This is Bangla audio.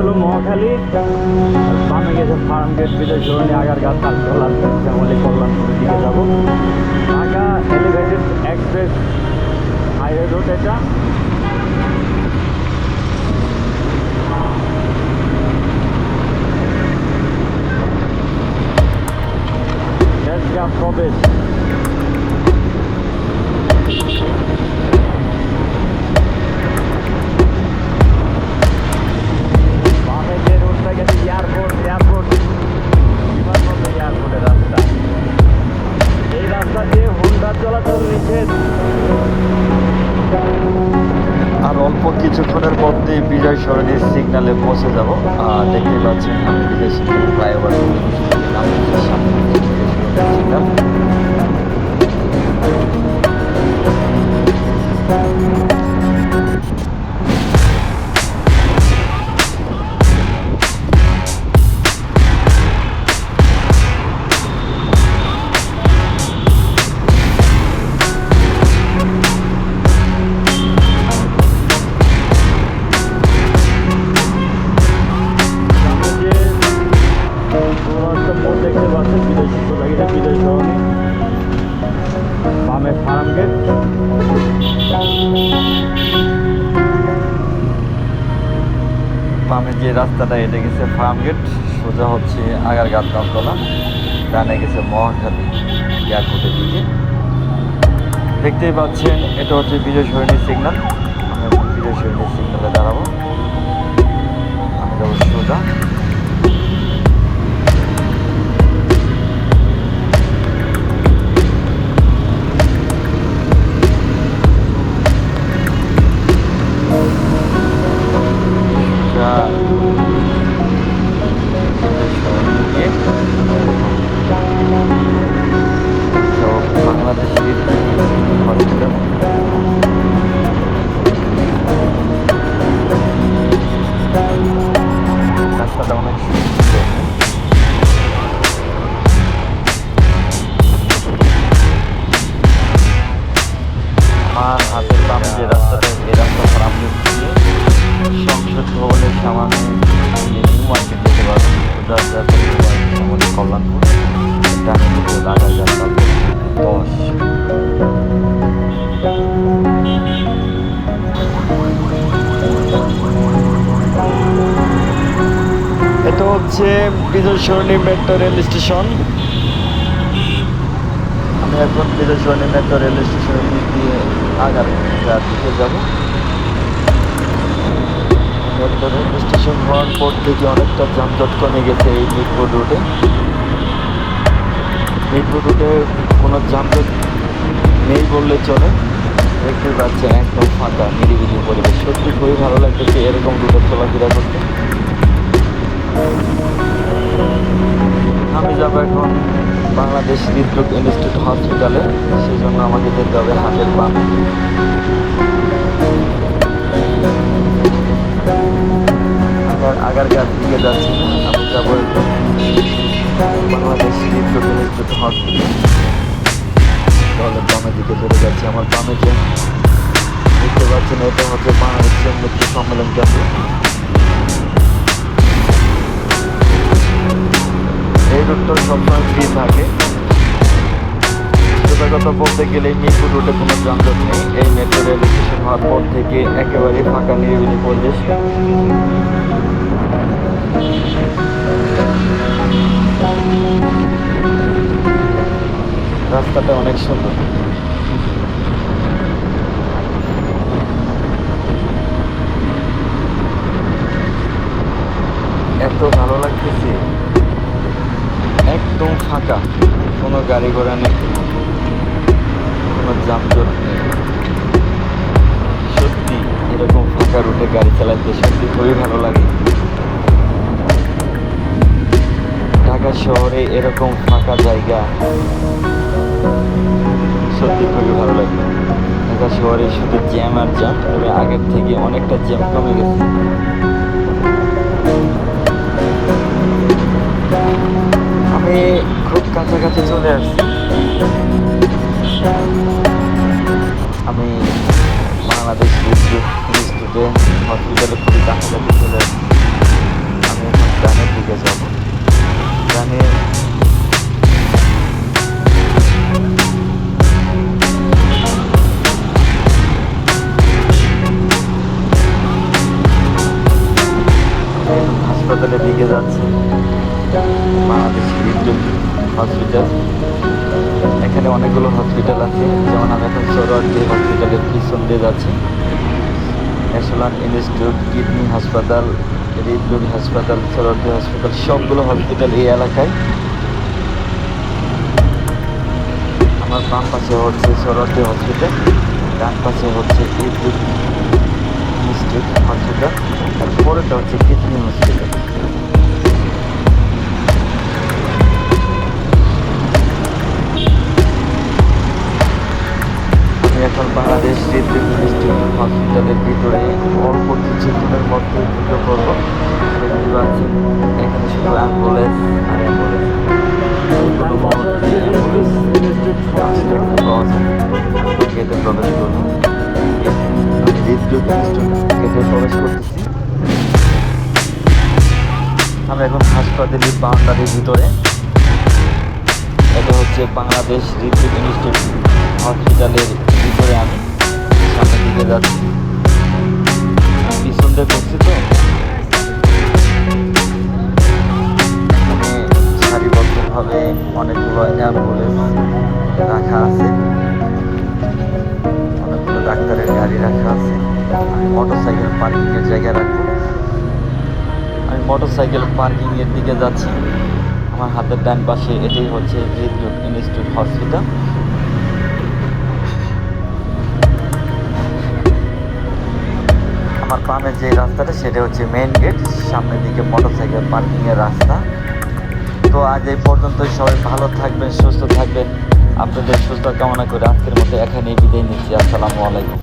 হলো মহাখালী? বামে গেছে ফার্ম গেট বিদেশ ধরনের আগার গাছ কল্যাণ শ্যামলি কল্যাণপুরের দিকে যাব। Dhaka elevated express highway road এটা। অল্প কিছুক্ষণের মধ্যে বিজয় সরণির সিগনালে পৌঁছে যাব। আর দেখতে পাচ্ছি আমি বিজয় সরণির ফ্লাইওভার সিগনাল বামে ফার্ম গেট বামে যে রাস্তাটা, এটা গেছে ফার্ম গেট, সোজা হচ্ছে আগারগাঁ দমতলা ডানে গেছে মহাখালী এয়ারপোর্টের দিকে। দেখতেই পাচ্ছেন, এটা হচ্ছে বিজয় সরণির সিগন্যাল আমি বিজয় সরণির সিগন্যালে দাঁড়াবো। আমি যাব সোজা সোজা। রাস্তাটা অনেক সুন্দর আমার বিজয় মেট্রো রেল স্টেশন আমি এখন বিজয় মেট্রো রেল স্টেশনের দিক দিয়ে আগার দিকে যাব। মেট্রো রেল স্টেশন হওয়ার পর থেকে অনেকটা যানজট কমে গেছে এই মিরপুর রুটে মিরপুর রুটে কোনো যানজট নেই বললে চলে। দেখতে পাচ্ছেন একদম ফাঁকা, নিরিবিলি পরিবেশ। সত্যি খুবই ভালো লাগতেছে এরকম রুটে চলাফেরা করতে। আমি যাব এখন বাংলাদেশ হৃদরোগ ইনস্টিটিউট হসপিটালে। সেই জন্য আমাকে যেতে হবে হাতের বাম আগার গাছ দিকে যাচ্ছি। আমি যাব বাংলাদেশ হৃদরোগ ইনস্টিটিউট হসপিটাল। তাহলে বামের দিকে চলে যাচ্ছে আমার বামে যে। দেখতে পাচ্ছেন, এটা হচ্ছে বাংলাদেশের মৃত্যু সম্মেলন কেন্দ্র। রুটটা সবসময় ফ্রি থাকে। সোজা কথা বলতে গেলে মিরপুর রুটে কোনো যানজট নেই। এই মেট্রো রেল স্টেশন হওয়ার পর থেকে একেবারে ফাঁকা নিরিবিলি পরিবেশ। রাস্তাটা অনেক সুন্দর। এত ভালো লাগতেছে একদম ফাঁকা। কোনো গাড়ি ঘোড়া নেই। কোনো যানজট নেই। সত্যি, এরকম ফাঁকা রুটে গাড়ি চালাতে সত্যি খুবই ভালো লাগে। ঢাকা শহরে এরকম ফাঁকা জায়গা সত্যি খুবই ভালো লাগে। ঢাকা শহরে শুধু জ্যাম আর জ্যাম তবে আগের থেকে অনেকটা জ্যাম কমে গেছে। আমি খুব কাছাকাছি চলে আসছি। আমি বাংলাদেশ ডিস্ট্রিক্টে হসপিটালে খুবই কাছাকাছি চলে আসছি। আমি গানের দিকে যাব। হাসপাতালের হসপিটাল এখানে অনেকগুলো হসপিটাল আছে। যেমন আমি এখন সরোয়ার্দি হসপিটালের পিছন দিয়ে যাচ্ছি। ন্যাশনাল ইনস্টিটিউট কিডনি হাসপাতাল হৃদরোগ হাসপাতাল সরোয়ার্দি হসপিটাল সবগুলো হসপিটাল এই এলাকায়। আমার বাম পাশে হচ্ছে সরোয়ার্দি হসপিটাল ডান পাশে হচ্ছে হৃদরোগ ইনস্টিটিউট হসপিটাল আর পরেরটা হচ্ছে কিডনি হসপিটাল বাংলাদেশ হৃদরোগ হসপিটালের ভিতরে অল্প কিছুক্ষণের মধ্যে ঢুকে পড়ব দেখতে এখানে শুধু অ্যাম্বুলেন্স আর অ্যাম্বুলেন্স। কোনো গেটে প্রবেশ করব আমি হৃদরোগ ইনস্টিটিউট গেটে প্রবেশ করতেছি। আমি এখন হাসপাতালের বাউন্ডারির ভিতরে। এটা হচ্ছে বাংলাদেশ হৃদরোগ ইনস্টিটিউট হসপিটালের ভিতরে আমি। দিকে যাচ্ছি। পিছন করছি তো। সারিবদ্ধভাবে অনেকগুলো অ্যাম্বুলেন্স রাখা আছে। অনেকগুলো ডাক্তারের গাড়ি রাখা আছে। আমি মোটর সাইকেল পার্কিংয়ের জায়গায় রাখব। আমি মোটর সাইকেল পার্কিংয়ের দিকে যাচ্ছি। আমার হাতের ডান পাশে এটাই হচ্ছে হৃদরোগ ইনস্টিটিউট হসপিটাল আমার পামের যে রাস্তাটা, সেটা হচ্ছে মেন গেট সামনের দিকে মোটর সাইকেল পার্কিংয়ের রাস্তা। তো আজ এই পর্যন্ত সবাই ভালো থাকবেন, সুস্থ থাকবেন। আপনাদের সুস্থ কামনা করে আজকের মতো এখানেই বিদায় নিচ্ছি। আসসালামু আলাইকুম।